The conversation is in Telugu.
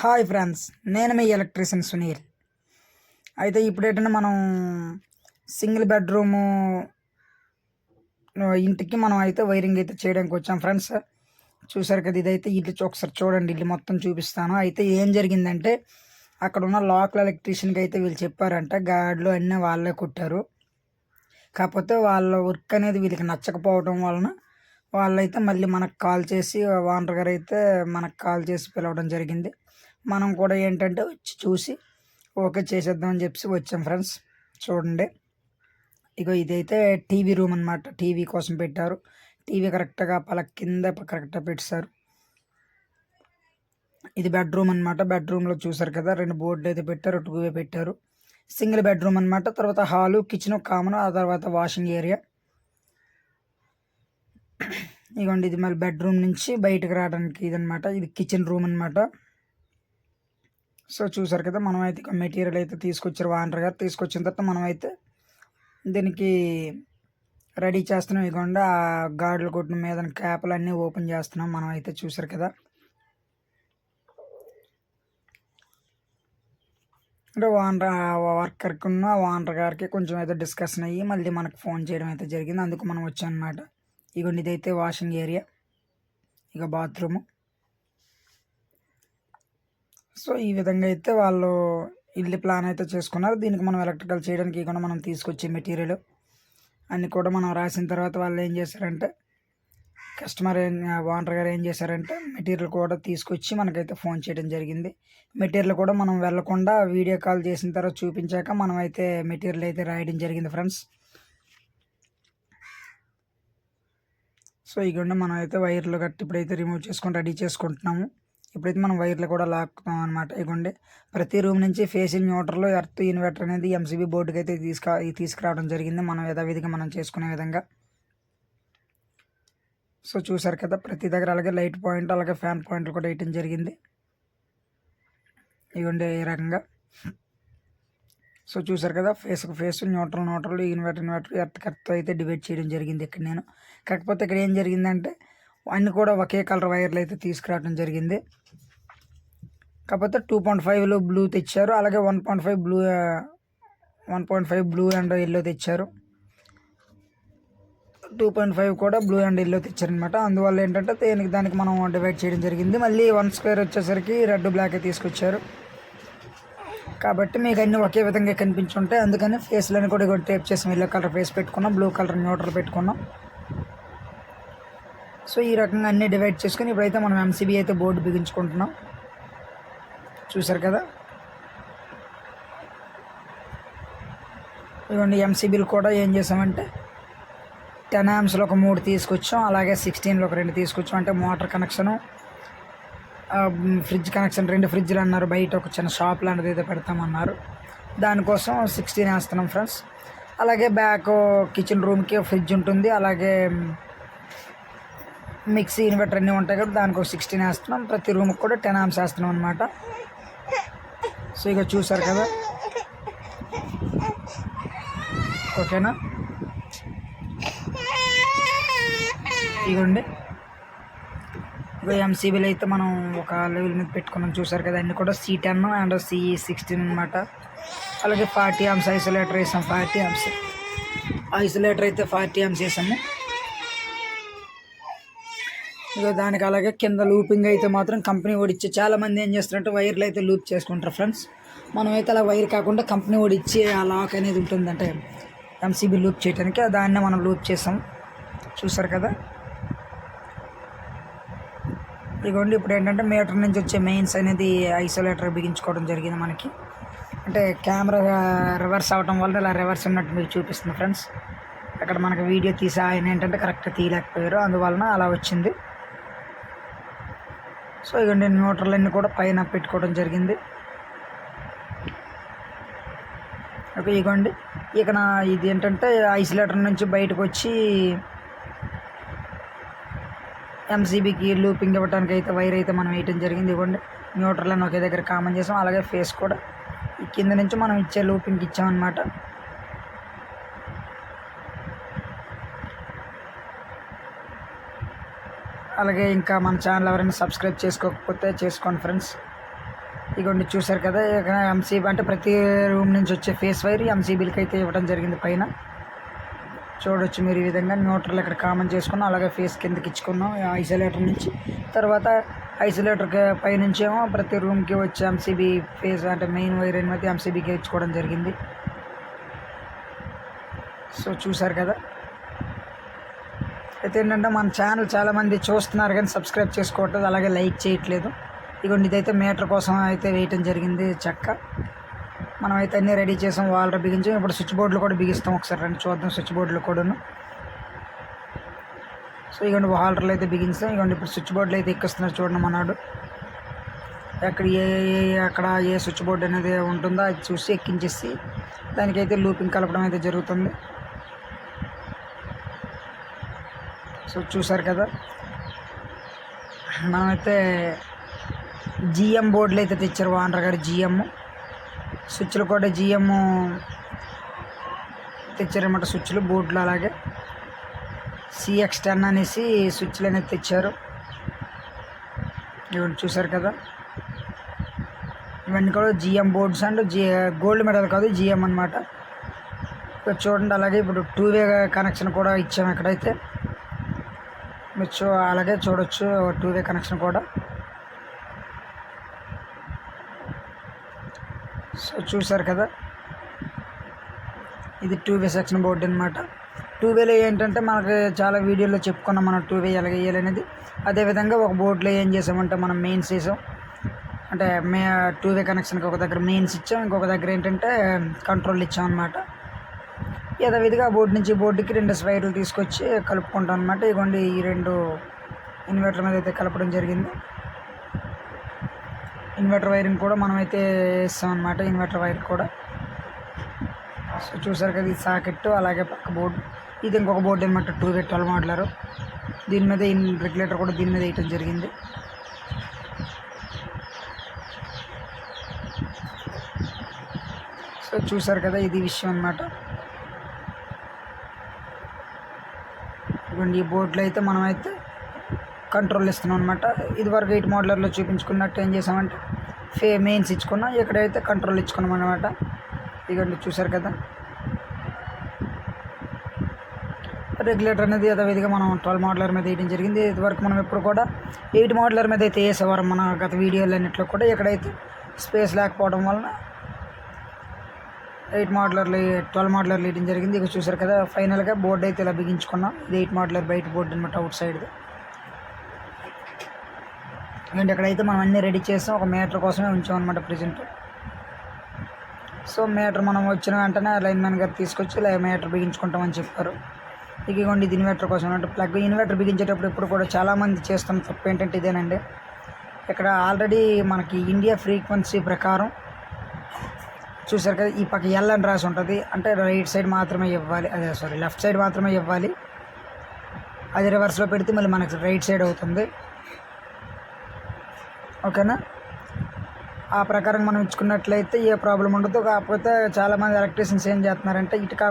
హాయ్ ఫ్రెండ్స్ నేను మీ ఎలక్ట్రీషియన్ సునీల్. అయితే ఇప్పుడు ఏంటంటే మనం సింగిల్ బెడ్రూము ఇంటికి మనం అయితే వైరింగ్ అయితే చేయడానికి వచ్చాం ఫ్రెండ్స్. చూసారు కదా ఇదైతే ఇల్లు ఒకసారి చూడండి ఇల్లు మొత్తం చూపిస్తాను. అయితే ఏం జరిగిందంటే అక్కడ ఉన్న లోకల్ ఎలక్ట్రీషియన్కి అయితే వీళ్ళు చెప్పారంట గాడ్లు అన్నీ వాళ్ళే కుట్టారు. కాకపోతే వాళ్ళ వర్క్ అనేది వీళ్ళకి నచ్చకపోవడం వలన వాళ్ళైతే మళ్ళీ మనకు కాల్ చేసి ఓనర్ గారు అయితే మనకు కాల్ చేసి పిలవడం జరిగింది. మనం కూడా ఏంటంటే వచ్చి చూసి ఓకే చేసేద్దామని చెప్పి వచ్చాం ఫ్రెండ్స్. చూడండి. ఇగో ఇదైతే టీవీ రూమ్ అన్నమాట. టీవీ కోసం పెట్టారు. టీవీ కరెక్ట్గా పలక కింద కరెక్ట్గా పెట్టారు ఇది బెడ్రూమ్ అనమాట బెడ్రూమ్లో చూసారు కదా రెండు బోర్డులు అయితే పెట్టారు టూ వే పెట్టారు. సింగిల్ బెడ్రూమ్ అనమాట తర్వాత హాలు కిచెన్ కామన్ ఆ తర్వాత వాషింగ్ ఏరియా. ఇగోండి ఇది మళ్ళీ బెడ్రూమ్ నుంచి బయటకు రావడానికి ఇదనమాట ఇది కిచెన్ రూమ్ అనమాట సో చూసారు కదా మనం అయితే మెటీరియల్ అయితే తీసుకొచ్చారు. వాంటర్ గారు తీసుకొచ్చిన తర్వాత మనం అయితే దీనికి రెడీ చేస్తున్నాం. ఇదిగోండి ఆ గాడులు కొట్టిన మీద క్యాప్లు అన్నీ ఓపెన్ చేస్తున్నాం. మనం అయితే చూసారు కదా. అంటే ఓనర్ వర్కర్కి ఉన్న ఓనర్ గారికి కొంచెం అయితే డిస్కషన్ అయ్యి మళ్ళీ మనకు ఫోన్ చేయడం అయితే జరిగింది. అందుకు మనం వచ్చాం అనమాట ఇగోండి ఇదైతే వాషింగ్ ఏరియా ఇక బాత్రూము సో ఈ విధంగా అయితే వాళ్ళు ఇల్లు ప్లాన్ అయితే చేసుకున్నారు. దీనికి మనం ఎలక్ట్రికల్ చేయడానికి కూడా మనం తీసుకొచ్చే మెటీరియల్ అన్నీ కూడా మనం రాసిన తర్వాత వాళ్ళు ఏం చేశారంటే కస్టమర్ ఓనర్ గారు ఏం చేశారంటే మెటీరియల్ కూడా తీసుకొచ్చి మనకైతే ఫోన్ చేయడం జరిగింది. మెటీరియల్ కూడా మనం వెళ్ళకుండా వీడియో కాల్ చేసిన తర్వాత చూపించాక మనం అయితే మెటీరియల్ అయితే రాయడం జరిగింది ఫ్రెండ్స్. సో ఇకుండా మనం అయితే వైర్లు కట్టి ఇప్పుడైతే రిమూవ్ చేసుకొని రెడీ చేసుకుంటున్నాము. ఇప్పుడైతే మనం వైర్లు కూడా లాక్కుతాం అనమాట ఇగోండి. ప్రతి రూమ్ నుంచి ఫేసింగ్ న్యూట్రల్ ఎర్త్ ఇన్వర్టర్ అనేది ఎంసీబీ బోర్డుకి అయితే తీసుకు తీసుకురావడం జరిగింది. మనం యథావిధిగా మనం చేసుకునే విధంగా. సో చూసారు కదా ప్రతి దగ్గర అలాగే లైట్ పాయింట్ అలాగే ఫ్యాన్ పాయింట్లు కూడా వేయటం జరిగింది. ఇవ్వండి ఈ రకంగా. సో చూసారు కదా ఫేస్కి phase neutral neutral inverter inverter earth కర్త్ అయితే డివైడ్ చేయడం జరిగింది ఇక్కడ నేను. కాకపోతే ఇక్కడ ఏం జరిగిందంటే అన్నీ కూడా ఒకే కలర్ వైర్లు అయితే తీసుకురావడం జరిగింది. కాకపోతే టూ పాయింట్ ఫైవ్లో బ్లూ తెచ్చారు. అలాగే one point five blue one point five blue and yellow తెచ్చారు. టూ పాయింట్ ఫైవ్ కూడా బ్లూ అండ్ ఎల్లో తెచ్చారనమాట అందువల్ల ఏంటంటే దేనికి దానికి మనం డివైడ్ చేయడం జరిగింది. మళ్ళీ వన్ స్క్వేర్ వచ్చేసరికి రెడ్ బ్లాక్ తీసుకొచ్చారు. కాబట్టి మీకు అన్నీ ఒకే విధంగా కనిపించుంటాయి. అందుకని ఫేస్లను కూడా టేప్ చేసి ఎల్లో కలర్ ఫేస్ పెట్టుకున్నాం. బ్లూ కలర్ న్యూట్రల్ పెట్టుకున్నాం. సో ఈ రకంగా అన్ని డివైడ్ చేసుకుని ఇప్పుడైతే మనం ఎంసీబీ అయితే బోర్డు బిగించుకుంటున్నాం. చూసారు కదా? ఇవ్వండి ఎంసీబీలు కూడా ఏం చేసామంటే టెన్ ఆమ్స్లో ఒక మూడు తీసుకొచ్చాం అలాగే సిక్స్టీన్లో ఒక రెండు తీసుకొచ్చాం. అంటే మోటార్ కనెక్షను ఫ్రిడ్జ్ కనెక్షన్ రెండు ఫ్రిడ్జ్లు అన్నారు బయట ఒక చిన్న షాప్ లాంటిది అయితే పెడతామన్నారు. దానికోసం సిక్స్టీన్ వేస్తున్నాం ఫ్రెండ్స్ అలాగే బ్యాక్ కిచెన్ రూమ్కి ఫ్రిడ్జ్ ఉంటుంది అలాగే మిక్సీ ఇన్వర్టర్ అన్నీ ఉంటాయి కదా దానికి ఒక సిక్స్టీన్ వేస్తున్నాం. ప్రతి రూమ్కి కూడా టెన్ ఆమ్స్ వేస్తున్నాం అనమాట సో ఇక చూసారు కదా. ఓకేనా? ఇగోండి. ఇక ఎంసీబీలో అయితే మనం ఒక లెవెల్ మీద పెట్టుకున్నాం. చూసారు కదా అన్నీ కూడా C ten and C sixteen అనమాట అలాగే ఫార్టీ ఆమ్స్ ఐసోలేటర్ వేసాం ఫార్టీ ఆమ్స్ ఐసోలేటర్ అయితే ఫార్టీ ఆమ్స్ వేసాము. ఇక దానికి అలాగే కింద లూపింగ్ అయితే మాత్రం కంపెనీ ఓడిచ్చి చాలా మంది ఏం చేస్తారంటే వైర్లు అయితే లూప్ చేసుకుంటారు ఫ్రెండ్స్ మనం అయితే అలా వైర్ కాకుండా కంపెనీ ఓడిచ్చి ఆ లాక్ అనేది ఉంటుందంటే ఎంసీబీ లూప్ చేయడానికి దాన్నే మనం లూప్ చేస్తాం. చూసారు కదా? ఇదిగోండి ఇప్పుడు ఏంటంటే మీటర్ నుంచి వచ్చే మెయిన్స్ అనేది ఐసోలేటర్ బిగించుకోవడం జరిగింది మనకి. అంటే కెమెరా రివర్స్ అవ్వడం వల్ల ఇలా రివర్స్ ఉన్నట్టు మీకు చూపిస్తుంది ఫ్రెండ్స్ అక్కడ మనకి వీడియో తీసి ఆయన ఏంటంటే కరెక్ట్గా తీయలేకపోయారు. అందువలన అలా వచ్చింది. సో ఇదిగోండి న్యూట్రల్ అన్ని కూడా పైన పెట్టుకోవడం జరిగింది. ఓకే ఇగోండి. ఇక నా ఇది ఏంటంటే ఐసోలేటర్ నుంచి బయటకు వచ్చి ఎంసీబీకి లూపింగ్ ఇవ్వడానికి అయితే వైర్ అయితే మనం వేయటం జరిగింది. ఇవ్వండి న్యూట్రల్ అని ఒకే దగ్గర కామన్ చేసాం. అలాగే ఫేస్ కూడా కింద నుంచి మనం ఇచ్చే లూపింగ్కి ఇచ్చామన్నమాట. అలాగే ఇంకా మన ఛానల్ ఎవరైనా సబ్స్క్రైబ్ చేసుకోకపోతే చేసుకోండి ఫ్రెండ్స్. ఇగోండి చూసారు కదా ఇక ఎంసీబీ అంటే ప్రతి రూమ్ నుంచి వచ్చే ఫేస్ వైర్ ఎంసీబీలకి అయితే ఇవ్వడం జరిగింది పైన. చూడొచ్చు మీరు ఈ విధంగా న్యూట్రల్ ఇక్కడ కామన్ చేసుకున్నాం అలాగే ఫేస్ కిందకి ఇచ్చుకున్నాం ఐసోలేటర్ నుంచి. తర్వాత ఐసోలేటర్ పైనుంచేమో ఏమో ప్రతి రూమ్కి వచ్చే ఎంసీబీ ఫేస్ అంటే మెయిన్ వైర్ అనేది ఎంసీబీకి ఇచ్చుకోవడం జరిగింది. సో చూసారు కదా. అయితే ఏంటంటే మన ఛానల్ చాలామంది చూస్తున్నారు కానీ సబ్స్క్రైబ్ చేసుకోవట్లేదు అలాగే లైక్ చేయట్లేదు. ఇదిగోండి ఇదైతే మీటర్ కోసం అయితే వేయటం జరిగింది చెక్క. మనం అయితే అన్నీ రెడీ చేసాం వాళ్ళ బిగించాం. ఇప్పుడు స్విచ్ బోర్డులు కూడా బిగిస్తాం ఒకసారి రండి చూద్దాం స్విచ్ బోర్డులు కూడాను. సో ఇగోండి వాల్టర్లు అయితే బిగించాం. ఇగోండి ఇప్పుడు స్విచ్ బోర్డులు అయితే ఎక్కిస్తున్నారు చూడండి మనాడు ఎక్కడ ఏ ఏ- అక్కడ ఏ స్విచ్ బోర్డు అనేది ఉంటుందో అది చూసి ఎక్కించేసి దానికైతే లూపింగ్ కలపడం అయితే జరుగుతుంది. సో చూసారు కదా. మనమైతే జిఎం బోర్డులు అయితే తెచ్చారు వానర్ గారు జిఎం. స్విచ్లు కూడా జిఎం తెచ్చారన్నమాట స్విచ్లు బోర్డులు అలాగే. సిఎక్స్ టెన్ అనేసి స్విచ్లు అనేది తెచ్చారు. ఇవన్నీ చూసారు కదా. ఇవన్నీ కూడా GM boards and G gold medal కాదు జిఎం అనమాట ఇక్కడ చూడండి అలాగే ఇప్పుడు టూ వే కనెక్షన్ కూడా ఇచ్చాము ఇక్కడైతే. మీరు చూ అలాగే చూడొచ్చు టూ వే కనెక్షన్ కూడా. సో చూసారు కదా? ఇది టూ వే సెక్షన్ బోర్డు అనమాట టూ వేలో ఏంటంటే మనకి చాలా వీడియోలో చెప్పుకున్నాం మనం టూ వే ఎలాగ వేయాలనేది అదేవిధంగా ఒక బోర్డులో ఏం చేసామంటే మనం మెయిన్స్ వేసాం అంటే మే టూ వే కనెక్షన్కి ఒక దగ్గర మెయిన్స్ ఇచ్చాం. ఇంకొక దగ్గర ఏంటంటే కంట్రోల్ ఇచ్చాం అనమాట యథావిధిగా బోర్డు నుంచి బోర్డుకి రెండు స్వైర్లు తీసుకొచ్చి కలుపుకుంటాం అనమాట ఇగోండి ఈ రెండు ఇన్వర్టర్ మీద అయితే కలపడం జరిగింది. ఇన్వర్టర్ వైరింగ్ కూడా మనమైతే వేస్తాం అనమాట ఇన్వర్టర్ వైర్ కూడా. సో చూసారు కదా ఈ సాకెట్ అలాగే పక్క బోర్డు. ఇది ఇంకొక బోర్డు అనమాట టూ వే ట్వెల్వ్ మోడలర్. దీని మీద ఇన్ రెగ్యులేటర్ కూడా దీని మీద వేయటం జరిగింది. సో చూసారు కదా ఇది విషయం అనమాట ఇవ్వండి ఈ బోర్డులో అయితే మనమైతే కంట్రోల్ ఇస్తున్నాం అనమాట ఇదివరకు ఎయిట్ మోడలర్లో చూపించుకున్నట్టు ఏం చేసామంటే ఫే మెయిన్స్ ఇచ్చుకున్నాం ఇక్కడైతే కంట్రోల్ ఇచ్చుకున్నాం అనమాట ఇదిగండి చూసారు కదా? రెగ్యులేటర్ అనేది యథావిధిగా మనం ట్వెల్వ్ మోడలర్ మీద వేయడం జరిగింది. ఇదివరకు మనం ఎప్పుడు కూడా ఎయిట్ మోడలర్ మీద అయితే వేసేవారు మన గత వీడియోలు అన్నింటిలో కూడా. ఇక్కడైతే స్పేస్ లేకపోవడం వలన ఎయిట్ మోడలర్లు ట్వెల్వ్ మోడలర్లు వేయడం జరిగింది. ఇక చూసారు కదా ఫైనల్గా బోర్డు అయితే ఇలా బిగించుకున్నాం. ఇది ఎయిట్ మోడలర్ బయట బోర్డు అనమాట అవుట్ సైడ్ అండ్ ఇక్కడైతే మనం అన్నీ రెడీ చేస్తాం ఒక మీటర్ కోసమే ఉంచాం అనమాట ప్రజెంట్. సో మీటర్ మనం వచ్చిన వెంటనే లైన్ మ్యాన్ గారు తీసుకొచ్చి ఇలా మీటర్ బిగించుకుంటామని చెప్పారు. ఇక ఇగోండి ఇది ఇన్వర్టర్ కోసం అంటే ప్లగ్ ఇన్వర్టర్ బిగించేటప్పుడు ఇప్పుడు కూడా చాలామంది చేస్తాం తప్పు ఏంటంటే ఇదేనండి. ఇక్కడ ఆల్రెడీ మనకి ఇండియా ఫ్రీక్వెన్సీ ప్రకారం చూసారు కదా ఈ పక్క ఎల్ అని రాసి ఉంటుంది. అంటే రైట్ సైడ్ మాత్రమే ఇవ్వాలి. అదే సారీ లెఫ్ట్ సైడ్ మాత్రమే ఇవ్వాలి. అది రివర్స్లో పెడితే మళ్ళీ మనకి రైట్ సైడ్ అవుతుంది. ఓకేనా? ఆ ప్రకారం మనం ఇచ్చుకున్నట్లయితే ఏ ప్రాబ్లం ఉండదు. కాకపోతే చాలామంది ఎలక్ట్రీషియన్స్ ఏం చేస్తున్నారంటే ఇటు కాకుండా